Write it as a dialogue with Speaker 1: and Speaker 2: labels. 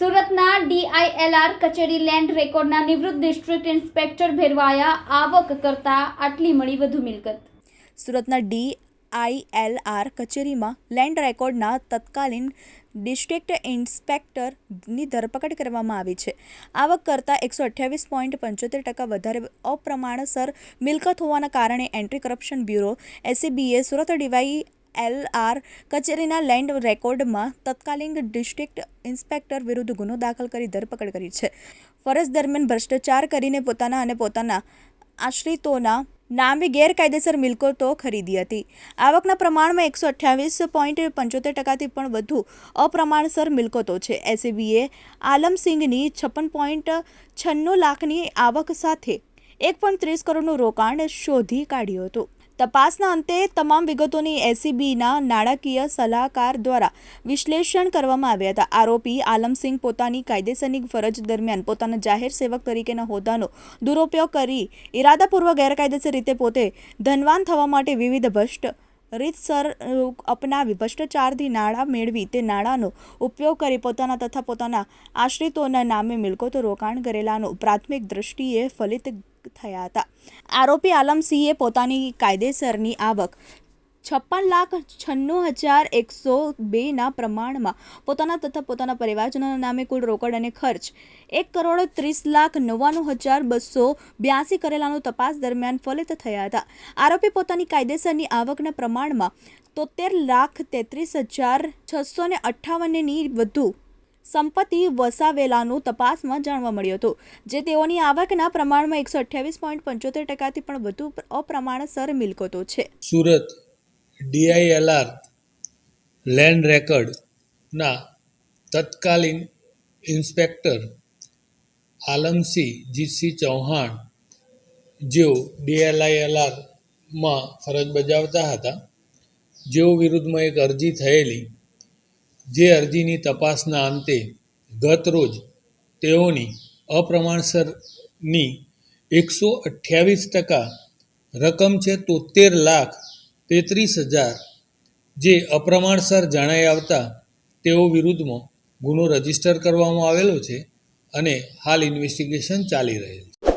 Speaker 1: સુરતના ડીઆઈએલઆર કચેરી લેન્ડ રેકોર્ડના નિવૃત્ત ડિસ્ટ્રિક્ટ ઇન્સ્પેક્ટર ભેરવાયા આવક કરતા આટલી મળી વધુ મિલકત.
Speaker 2: સુરતના ડી આઈએલઆર કચેરીમાં લેન્ડ રેકોર્ડના તત્કાલીન ડિસ્ટ્રિક્ટ ઇન્સ્પેક્ટરની ધરપકડ કરવામાં આવી છે. આવક કરતાં એકસો અઠ્યાવીસ પોઈન્ટ પંચોતેર ટકા વધારે અપ્રમાણસર મિલકત હોવાના કારણે એન્ટ્રી કરપ્શન બ્યુરો એસીબીએ સુરત ડીવાઈ એલઆર કચેરીના લેન્ડ રેકોર્ડમાં તત્કાલીન ડિસ્ટ્રિક્ટ ઇન્સ્પેક્ટર વિરુદ્ધ ગુનો દાખલ કરી ધરપકડ કરી છે. ફરજ દરમિયાન ભ્રષ્ટાચાર કરીને પોતાના અને પોતાના આશ્રિતોના નામે ગેરકાયદેસર મિલકતો ખરીદી હતી. આવકના પ્રમાણમાં એકસો અઠ્યાવીસ પોઈન્ટ પંચોતેર ટકાથી પણ વધુ અપ્રમાણસર મિલકતો છે. એસીબીએ આલમસિંગની છપ્પન પોઈન્ટ છન્નું લાખની આવક સાથે એક પોઈન્ટ ત્રીસ કરોડનું રોકાણ શોધી કાઢ્યું હતું. તપાસના અંતે તમામ વિગતોની એસીબીના નાણાકીય સલાહકાર દ્વારા વિશ્લેષણ કરવામાં આવ્યા હતા. આરોપી આલમસિંહ પોતાની કાયદેસરની ફરજ દરમિયાન પોતાના જાહેર સેવક તરીકેના હોદ્દાનો દુરુપયોગ કરી ઇરાદાપૂર્વક ગેરકાયદેસર રીતે પોતે ધનવાન થવા માટે વિવિધ ભ્રષ્ટ રીતસર અપનાવી ભ્રષ્ટાચારથી નાણાં મેળવી તે નાણાંનો ઉપયોગ કરી પોતાના તથા પોતાના આશ્રિતોના નામે મિલકતો રોકાણ કરેલાનો પ્રાથમિક દ્રષ્ટિએ ફલિત થયા હતા આરોપી આલમસિંહે પોતાની કાયદેસરની આવક છપ્પન લાખ છન્નું હજાર એકસો બેના પ્રમાણમાં પોતાના તથા પોતાના પરિવારજનોના નામે કુલ રોકડ અને ખર્ચ એક કરોડ ત્રીસ લાખ નવ્વાણું હજાર બસો બ્યાસી કરેલાનું તપાસ દરમિયાન ફલિત થયા હતા આરોપી પોતાની કાયદેસરની આવકના પ્રમાણમાં તોતેર લાખ તેત્રીસ હજાર છસો ને અઠ્ઠાવનની વધુ સંપત્તિ વસાવેલાનું તપાસમાં જાણવા મળ્યું હતું, જે તેઓની આવકના પ્રમાણમાં એકસો અઠ્યાવીસ પોઈન્ટ પંચોતેર ટકાથી પણ વધુ અપ્રમાણસર મિલકતો છે.
Speaker 3: સુરત ડીઆઈએલઆર લેન્ડ રેકર્ડના તત્કાલીન ઇન્સ્પેક્ટર આલમસિંહ જીતસિંહ ચૌહાણ, જેઓ ડીએલઆઈએલઆરમાં ફરજ બજાવતા હતા, જેઓ વિરુદ્ધમાં એક અરજી થયેલી જે અરજીની તપાસના અંતે ગત રોજ તેઓની અપ્રમાણસરની એકસો અઠ્યાવીસ ટકા રકમ છે તોતેર લાખ તેત્રીસ હજાર જે અપ્રમાણસર જણાઈ આવતા તેઓ વિરુદ્ધમાં ગુનો રજિસ્ટર કરવામાં આવેલો છે અને હાલ ઇન્વેસ્ટિગેશન ચાલી રહેલ છે.